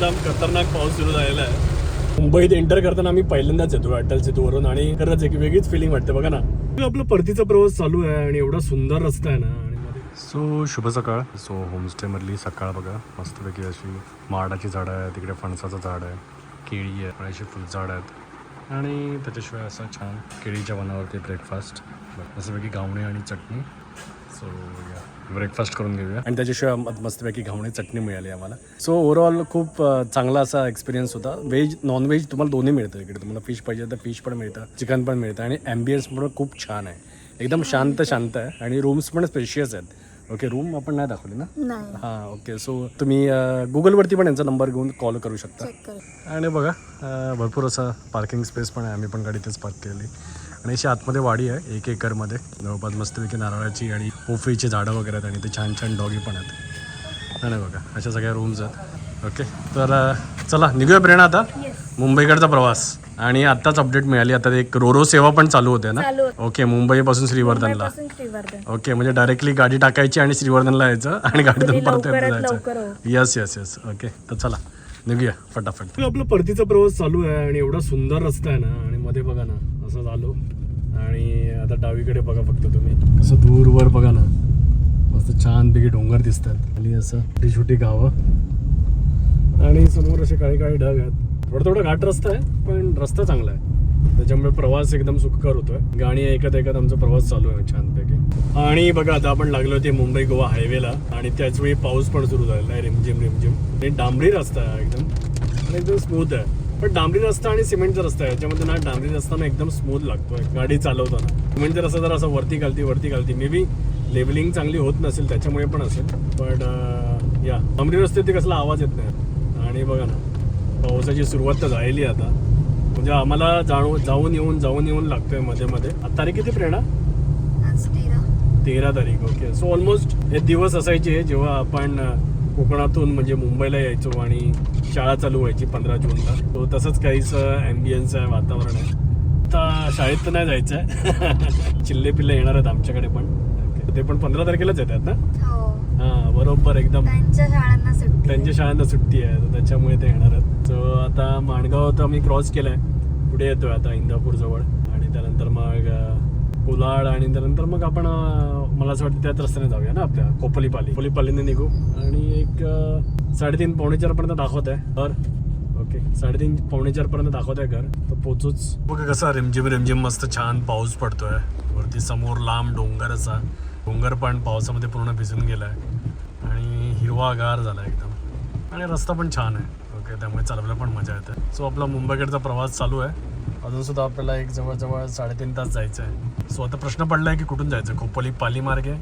एकदम खतरनाक पाऊस सुरू झालेला आहे. मुंबईत एंटर करताना आम्ही पहिल्यांदाच येतो अटल सेतूवरून आणि खरंच एक वेगळीच फिलिंग वाटते बघा ना. आपला परतीचा प्रवास चालू आहे आणि एवढा सुंदर रस्ता आहे ना सो शुभ सकाळ. सो होमस्टे मधली सकाळ बघा. मस्तपैकी अशी माडाची झाडं आहे तिकडे फणसाचं झाड आहे केळी आहे अशी फुलझाड आहेत. आणि त्याच्याशिवाय असं छान केळीच्या वनावरती ब्रेकफास्ट मस्तपैकी गावणे आणि चटणी. सो या ब्रेकफास्ट करून घेऊया. आणि त्याच्याशिवाय मस्तपैकी घावणे चटणी मिळाली आम्हाला. सो ओव्हरऑल खूप चांगला असा एक्सपिरियन्स होता. व्हेज नॉनव्हेज तुम्हाला दोन्ही मिळतं इकडे. तुम्हाला फिश पाहिजे तर फिश पण मिळतं चिकन पण मिळतं आणि ॲम्बियन्स पण खूप छान आहे. एकदम शांत शांत आहे. आणि रूम्स पण स्पेशियस आहेत. ओके रूम आपण नाही दाखवली ना? नाही. हां ओके सो तुम्ही गुगलवरती पण यांचा नंबर घेऊन कॉल करू शकता. चेक कर आणि बघा भरपूर असा पार्किंग स्पेस पण आहे. आम्ही पण गाडी तेच पार्क केली आणि अशी आतमध्ये वाडी आहे एक एकरमध्ये. जवळपास मस्तपैकी नारळाची आणि पोफळीची झाडं वगैरे आहेत आणि ते छान छान डॉगी पण आहेत. आणि बघा अशा सगळ्या रूम्स आहेत. ओके तर चला निघूया प्रेरणा आता. मुंबईकडचा प्रवास. आणि आत्ताच अपडेट मिळाली. आता एक रोरो सेवा पण चालू होते ना? चालू होते. ओके मुंबईपासून श्रीवर्धनला. ओके म्हणजे डायरेक्टली गाडी टाकायची आणि श्रीवर्धनला यायचं आणि गाडीतून परत जायचं. येस येस येस ओके तर चला. निघूया फटाफट. आपला परतीचा प्रवास चालू आहे आणि एवढा सुंदर रस्ता आहे ना आणि मध्ये बघा ना असं झालो. आणि आता डावीकडे बघा फक्त तुम्ही. कसं दूरवर बघा ना मस्त छानपैकी डोंगर दिसतात. आणि असं छोटी छोटी गावं. आणि समोर असे काळे काळे ढग आहेत. थोडा थोडा घाट रस्ता आहे पण रस्ता चांगला आहे. त्याच्यामुळे प्रवास एकदम सुखकर होतोय. गाणी ऐकत ऐकत आमचा प्रवास चालू आहे छानपैकी. आणि बघा आता आपण लागलो ते मुंबई गोवा हायवेला आणि त्याच वेळी पाऊस पण सुरू झालेला आहे रिमझिम रिमझिम. आणि डांबरी रस्ता आहे एकदम. आणि एकदम स्मूथ आहे. पण डांबरी रस्ता आणि सिमेंटचा रस्ता आहे याच्यामध्ये ना डांबरी रस्ता ना एकदम स्मूथ लागतोय गाडी चालवताना. सिमेंटचा रस्ता जर असं वरती घालती वरती घालती मे बी लेवलिंग चांगली होत नसेल त्याच्यामुळे पण असेल. पण या. डांबरी रस्ते ते कसला आवाज येत नाही. आणि बघा ना पावसाची सुरुवात तर झालेली आहे आता. म्हणजे आम्हाला जाणू जाऊन येऊन जाऊन येऊन लागतोयमध्ये मध्ये. आता तारीख किती प्रेरणा तेरा. तेरा तारीख ओके. सो ऑलमोस्ट हे दिवस असायचे जेव्हा आपण कोकणातून म्हणजे मुंबईला यायचो आणि शाळा चालू व्हायची पंधरा जूनला. तो तसंच काहीच ॲम्बियन्स आहे वातावरण आहे. आता शाळेत तर नाही जायचं आहे चिल्ले पिल्ले येणार आहेत आमच्याकडे पण. ते पण पंधरा तारखेलाच येतात ना? हो. हां बरोबर एकदम. त्यांच्या शाळांना सुट्टी त्यांच्या शाळांना सुट्टी आहे त्याच्यामुळे ते येणार आहेत. सो आता माणगाव तर आम्ही क्रॉस केलाय. पुढे येतोय आता इंदापूर जवळ. आणि त्यानंतर मग कुलाड कोलाड आणि त्यानंतर मग आपण मला असं वाटतं त्याच रस्त्याने जाऊया ना आपल्या कोपलीपाली. कोपलीपालीने निघू. आणि एक साडेतीन पावणे चार पर्यंत दाखवत आहे तर ओके. साडेतीन पावणे चार पर्यंत दाखवत आहे घर. तर पोचूच. बघा कसा रिमझिम रिमझिम मस्त छान पाऊस पडतोय. वरती समोर लांब डोंगर असा. डोंगर पण पावसामध्ये पूर्ण भिजून गेलाय. आणि हिरवागार झाला एकदम. आणि रस्ता पण छान आहे. ओके त्यामुळे चालवायला पण मजा येते. सो आपला मुंबईकडचा प्रवास चालू आहे. अजूनसुद्धा आपल्याला एक जवळजवळ साडेतीन तास जायचं आहे. सो आता प्रश्न पडला आहे की कुठून जायचं? खोपोली पाली मार्गे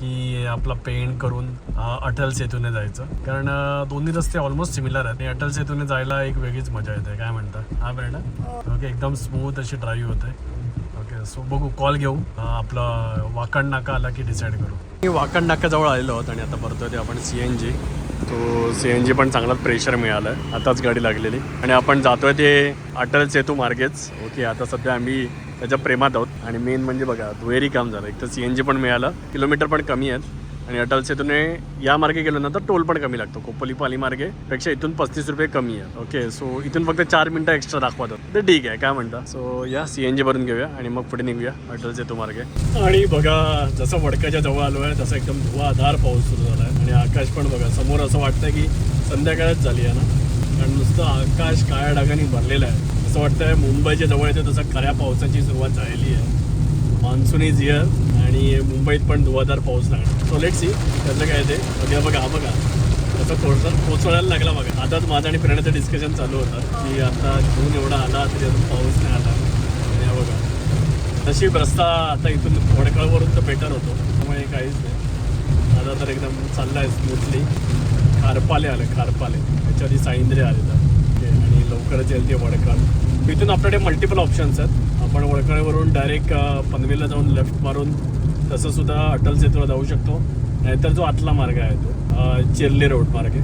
की आपला पेंट करून अटल सेतूने जायचं? कारण दोन्ही रस्ते ऑलमोस्ट सिमिलर आहेत. आणि अटल सेतूने जायला एक वेगळीच मजा येते काय म्हणता? हा बेटा ओके एकदम स्मूथ अशी ड्राईव्ह होते. ओके सो बघू कॉल घेऊ. आपला वाकण नाका आला की डिसाईड करू. मी वाकण नाक्याजवळ आलेलो आहोत आणि आता परतोय ते आपण सी एन जी तो सी एन जी पण चांगलाच प्रेशर मिळालं. आताच गाडी लागलेली. आणि आपण जातोय ते अटल सेतू मार्गेच. ओके आता सध्या आम्ही त्याच्या प्रेमात आहोत. आणि मेन म्हणजे बघा दुहेरी काम झालं. एक तर सी एन जी पण मिळालं. किलोमीटर पण कमी आहेत. आणि अटल सेतूने या मार्गे गेलो ना तर टोल पण कमी लागतो. कोपली पाली मार्गे पेक्षा इथून पस्तीस रुपये कमी आहे. ओके सो इथून फक्त चार मिनटं एक्स्ट्रा दाखवतात ते. ठीक आहे काय म्हणता? सो या सी एन जी भरून घेऊया आणि मग पुढे निघूया अटल सेतू मार्गे. आणि बघा जसं वडक्याच्या जवळ आलो आहे तसं एकदम धुवाधार पाऊस सुरू झाला आहे आकाश पण बघा समोर असं वाटतंय की संध्याकाळच झाली आहे ना. कारण नुसतं आकाश काळ्या ढगाने भरलेलं आहे. असं वाटतंय मुंबईच्या जवळ येते तसं खऱ्या पावसाची सुरुवात झालेली आहे. मान्सून इज इयर आणि मुंबईत पण धुवाधार पाऊस लागणार सो लेट सी त्याचं काय ते. बघा बघा हा बघा. तसं थोडंसं कोसळायला लागला बघा. आताच माझं आणि प्रेरणाचं डिस्कशन चालू होतं की आता जून एवढा आला तरी अजून पाऊस नाही आला. आणि बघा. तशी रस्ता आता इथून वडकळवरून तर बेटर होतो. त्यामुळे काहीच नाही. आता तर एकदम चालला आहे स्मूथली खारपाले आले खारपाले. त्याच्यावरती साईंद्रे आले तर. ओके आणि लवकरच येईल ते वडकळ इथून आपल्याकडे मल्टिपल ऑप्शन्स आहेत. आपण वडकळवरून डायरेक्ट पनवेलला जाऊन लेफ्ट मारून तसं सुद्धा अटल सेतूला जाऊ शकतो. नाहीतर जो आतला मार्ग आहे तो अं, रोड मार्ग.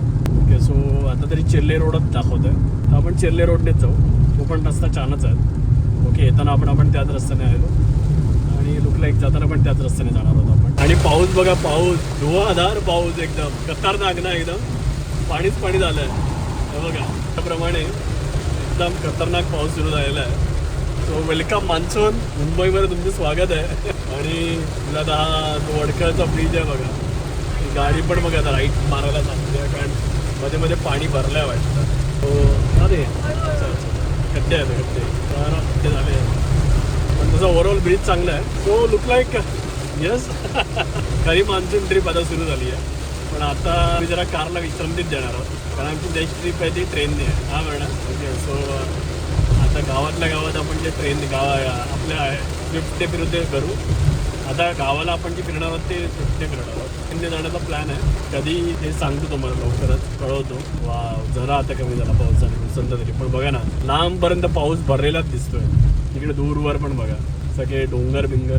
ओके सो आता तरी चिर्ले रोडच दाखवत आहे तर आपण चिर्ले रोडनेच जाऊ. तो पण रस्ता छानच आहे. ओके येताना आपण आपण त्याच रस्त्याने आलो आणि लुकला एक जाताना पण त्याच रस्त्याने जाणार होतो आपण. आणि पाऊस बघा पाऊस. धुवाधार पाऊस एकदम. खतरनाक ना एकदम. पाणीच पाणी झालं हे बघा. त्याप्रमाणे एकदम खतरनाक पाऊस सुरू झालेला आहे. So welcome monsoon. मुंबईमध्ये तुमचं स्वागत आहे. आणि तुला आता हा जो वडकरचा ब्रिज आहे बघा. गाडी पण बघा आता राईट मारायला सांगते कारण मध्ये मध्ये पाणी भरलं आहे वाटतं. हो अरे अच्छा अच्छा खड्डे आहेत खड्डे. तर खड्डे झाले. पण तसा ओव्हरऑल ब्रिज चांगला आहे. सो लुक लाईक यस खरी मान्सून ट्रिप आता सुरू झाली आहे. पण आता मी जरा कारला विश्रांतीच देणार आहोत. कारण आमची नेक्स्ट ट्रिप आहे ती ट्रेनने आहे. हा मॅडम. ओके सो आता गावातल्या गावात आपण जे ट्रेन गावा आपल्या स्विफ्टने फिरते करू. आता गावाला आपण जे फिरणार आहोत ते स्विफ्टने फिरणार आहोत. ट्रेनने जाण्याचा प्लॅन आहे. कधी ते सांगतो तुम्हाला लवकरच. कळवतो. वा जरा आता कमी झाला पावसाने. उसंत तरी. पण बघा ना लांबपर्यंत पाऊस भरलेलाच दिसतोय. तिकडे दूरवर पण बघा. सगळे डोंगर बिंगर.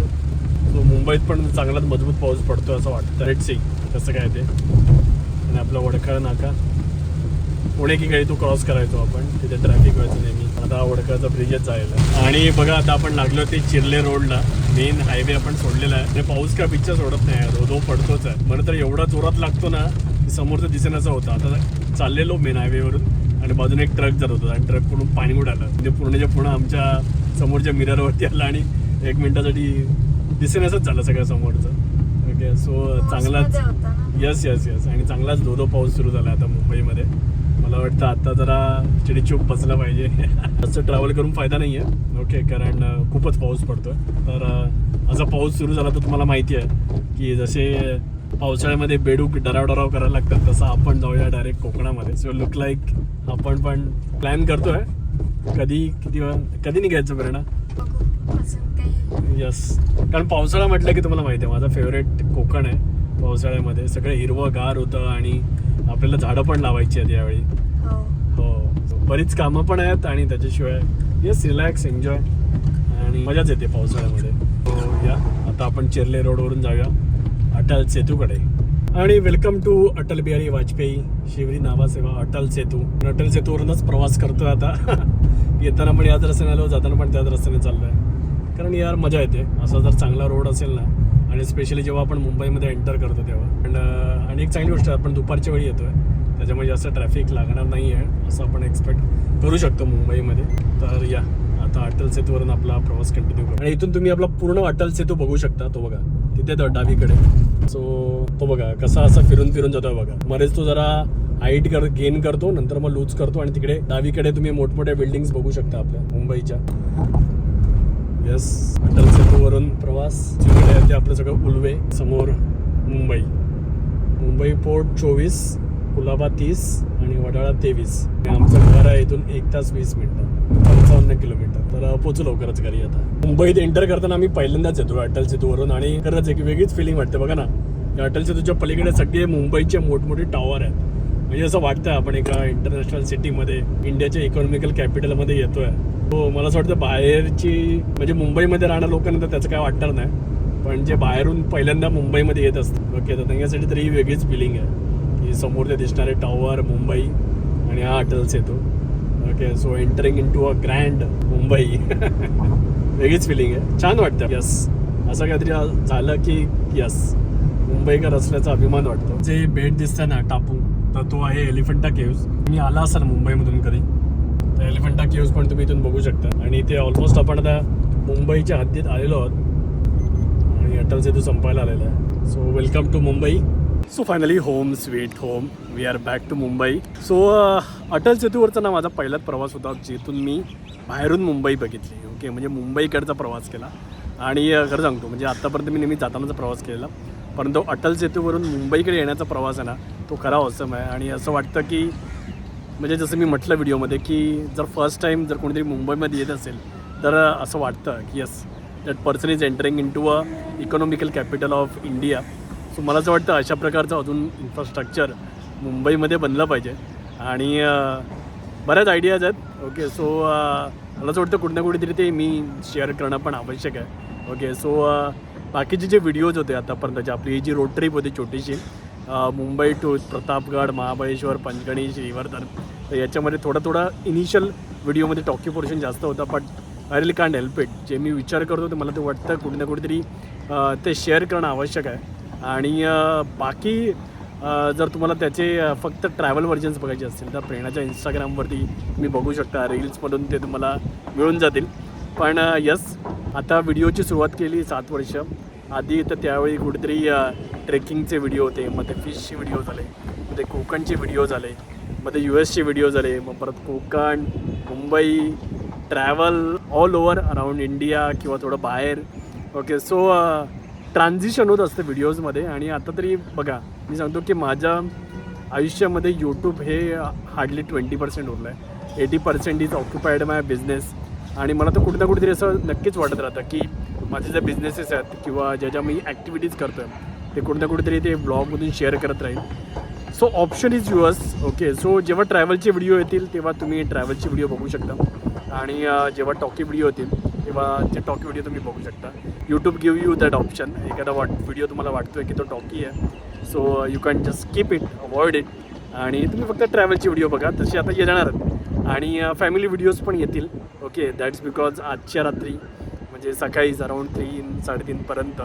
सो मुंबईत पण चांगलाच मजबूत पाऊस पडतो असं वाटतं रेट सी कसं काय ते. आणि आपला वडखळ नाका. पुणे की काही तो क्रॉस करायचो आपण. तिथे ट्रॅफिक व्हायचं नेहमी. आता वडखळचा ब्रिजच जायला. आणि बघा आता आपण लागलो ते चिर्ले रोडला मेन हायवे आपण सोडलेला आहे. आणि पाऊस का पिक्चर सोडत नाही धो धो पडतोच आहे. मला तर एवढा जोरात लागतो ना की समोरचं दिसेनाचं होता. आता चाललेलो मेन हायवेवरून आणि बाजूने एक ट्रक जात होता. आणि ट्रककडून पाणी उडालं म्हणजे पूर्णच्या पूर्ण आमच्या समोरच्या मिररवरती आलं आणि एक मिनिटासाठी दिसेनासच झालं सगळं समोरचं. ओके सो चांगलाच. यस यस यस आणि चांगलाच धोधो पाऊस सुरू झाला आता मुंबईमध्ये. मला वाटतं आता जरा चिडीचूप बसला पाहिजे. असं ट्रॅव्हल करून फायदा नाही आहे ओके कारण खूपच पाऊस पडतोय. तर असा पाऊस सुरू झाला तर तुम्हाला माहिती आहे की जसे पावसाळ्यामध्ये बेडूक डराव डराव करायला लागतात तसं आपण जाऊया डायरेक्ट कोकणामध्ये. सो लुक लाईक आपण पण प्लॅन करतोय. कधी किती वेळा- कधी निघायचं प्रेरणा यस कारण पावसाळा म्हटलं की तुम्हाला माहिती आहे माझा फेवरेट कोकण आहे पावसाळ्यामध्ये. सगळं हिरवं गार होतं आणि आपल्याला झाडं पण लावायची आहेत यावेळी. हो. हो. बरीच कामं पण आहेत आणि त्याच्याशिवाय येस रिलॅक्स एन्जॉय आणि मजाच येते पावसाळ्यामध्ये. हो या. आता आपण चिर्ले रोडवरून जाऊया. अटल सेतूकडे. आणि वेलकम टू अटल बिहारी वाजपेयी. शिवरी नावासेवा अटल सेतू. अटल सेतूवरूनच प्रवास करतोय आता. येताना पण याच रस्त्याने आलो जाताना पण त्याच रस्त्याने चाललोय. कारण यार मजा येते. असा जर चांगला रोड असेल ना आणि स्पेशली जेव्हा आपण मुंबईमध्ये एंटर करतो तेव्हा. पण आणि एक चांगली गोष्ट आपण दुपारच्या वेळी येतोय. त्याच्यामुळे जास्त ट्रॅफिक लागणार नाही आहे असं आपण एक्सपेक्ट करू शकतो मुंबईमध्ये. तर या आता अटल सेतूवरून आपला प्रवास कंटिन्यू करू. आणि इथून तुम्ही आपला पूर्ण अटल सेतू बघू शकता तो बघा. तिथे डावीकडे. सो तो बघा कसा असा फिरून फिरून जातोय बघा. मध्येच तो जरा हाईट कर गेन करतो नंतर मग लूज करतो आणि तिकडे डावीकडे तुम्ही मोठमोठ्या बिल्डिंग्स बघू शकता आपल्या मुंबईच्या. यस अटल सेतूवरून प्रवास. जिकडे आहे ते आपलं सगळं उलवे समोर मुंबई. मुंबई पोर्ट चोवीस कुलाबा तीस आणि वडाळा तेवीस. आमचं घर आहे इथून एक तास वीस मिनिटं. पंचावन्न किलोमीटर. तर पोचू लवकरच घरी आता. मुंबईत एंटर करताना आम्ही पहिल्यांदाच येतो अटल सेतूवरून आणि खरंच एक वेगळीच फिलिंग वाटते. बघा ना अटल सेतूच्या पलीकडे सगळे मुंबईचे मोठमोठे टॉवर आहेत. म्हणजे असं वाटतं आपण एका इंटरनॅशनल सिटीमध्ये इंडियाच्या इकॉनॉमिकल कॅपिटलमध्ये येतोय. हो मला असं वाटतं बाहेरची म्हणजे मुंबईमध्ये राहणार लोकांना तर त्याचं काय वाटणार नाही. पण जे बाहेरून पहिल्यांदा मुंबईमध्ये येत असतात ओके तर त्यांच्यासाठी तरी ही वेगळीच फिलिंग आहे. की समोर ते दिसणारे टॉवर मुंबई आणि हा Atal Setu. Okay so entering in to a grand Mumbai वेगळीच फिलिंग आहे. छान वाटतं. यस असं काहीतरी झालं की यस मुंबईकर असल्याचा अभिमान वाटतो. जे भेट दिसतं ना टापू तर तो आहे एलिफंटा केव्ज तुम्ही आला असाल मुंबईमधून कधी? तर एलिफंटा केव्ज पण तुम्ही इथून बघू शकता. आणि ते ऑलमोस्ट आपण आता मुंबईच्या हद्दीत आलेलो आहोत. आणि अटल सेतू संपायला आलेला आहे. So welcome to Mumbai so finally home sweet home we are back to Mumbai so Atal सेतूवरचा ना माझा पहिलाच प्रवास होता जिथून मी बाहेरून मुंबई बघितली. ओके म्हणजे मुंबईकडचा प्रवास केला. आणि खरं सांगतो म्हणजे आत्तापर्यंत मी नेहमी जातानाचा प्रवास केलेला. परंतु अटल सेतूवरून मुंबईकडे येण्याचा प्रवास आहे ना तो खरा ऑसम आहे. आणि असं वाटतं की म्हणजे जसं मी म्हटलं व्हिडिओमध्ये की जर फर्स्ट टाईम जर कोणीतरी मुंबईमध्ये येत असेल तर असं वाटतं की yes that person is entering in to a economical capital of India so मला असं वाटतं अशा प्रकारचं अजून इन्फ्रास्ट्रक्चर मुंबईमध्ये बनलं पाहिजे. आणि बऱ्याच आयडियाज आहेत. ओके सो मला असं वाटतं कुठे ना कुठेतरी ते मी शेअर करणं पण आवश्यक आहे. ओके सो बाकीचे जे व्हिडिओज होते आतापर्यंतचे आपली ही जी रोड ट्रिप होती छोटीशी मुंबई टू प्रतापगड महाबळेश्वर पंचगणी श्रीवर्धन तर याच्यामध्ये थोडा थोडा इनिशियल व्हिडिओमध्ये टॉकी पोर्शन जास्त होता बट आय रिली कांड हेल्प इट जे मी विचार करतो ते मला ते वाटतं कुठे ना कुठेतरी ते शेअर करणं आवश्यक आहे. आणि बाकी जर तुम्हाला त्याचे फक्त ट्रॅव्हल व्हर्जन्स बघायचे असतील तर प्रेरणाच्या इंस्टाग्रामवरती तुम्ही बघू शकता. रील्समधून ते तुम्हाला मिळून जातील. पण यस आता व्हिडिओची सुरुवात केली सात वर्ष. आधी तर त्यावेळी कुठेतरी ट्रेकिंगचे व्हिडिओ होते मग ते फिशचे व्हिडिओ झाले मग ते कोकणचे व्हिडिओ झाले मग ते यू एसचे व्हिडिओ झाले मग परत Kokan Mumbai travel all over around India किंवा थोडं बाहेर. ओके सो ट्रान्झिशन होत असतं व्हिडिओजमध्ये आणि आता तरी बघा मी सांगतो की माझ्या आयुष्यामध्ये यूट्यूब हे हार्डली ट्वेंटी पर्सेंट उरलं आहे. Eighty percent is occupied my business आणि मला तर कुठे ना कुठेतरी असं नक्कीच वाटत राहतं की माझे जे बिझनेसेस आहेत किंवा ज्या ज्या मी ॲक्टिव्हिटीज करतो आहे ते कुठे ना कुठेतरी ते ब्लॉगमधून शेअर करत राहील so option is yours okay so जेव्हा ट्रॅव्हलचे व्हिडिओ येतील तेव्हा तुम्ही ट्रॅव्हलचे व्हिडिओ बघू शकता. आणि जेव्हा टॉकी व्हिडिओ येतील तेव्हा ते टॉकी व्हिडिओ तुम्ही बघू शकता. YouTube give you that option एखादा वाट व्हिडिओ तुम्हाला वाटतो आहे की तो टॉकी आहे so you can just keep it avoid it आणि तुम्ही फक्त ट्रॅव्हलचे व्हिडिओ बघा तसे आता येणार आहेत. आणि फॅमिली व्हिडिओज पण येतील ओके दॅट्स बिकॉज आजच्या रात्री म्हणजे सकाळीच अराऊंड तीन साडेतीनपर्यंत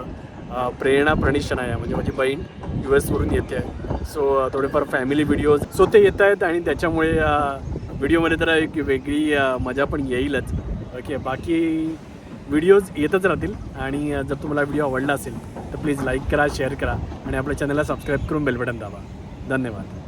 प्रेरणा प्रणिशन आहे म्हणजे माझी बहीण यू एसवरून येते. आहे सो थोडेफार फॅमिली व्हिडिओज सो ते येत आहेत आणि त्याच्यामुळे व्हिडिओमध्ये तर एक वेगळी मजा पण येईलच. ओके बाकी व्हिडिओज येतच राहतील. आणि जर तुम्हाला व्हिडिओ आवडला असेल तर प्लीज लाईक करा शेअर करा आणि आपल्या चॅनलला सबस्क्राईब करून बेलबटन दाबा. धन्यवाद.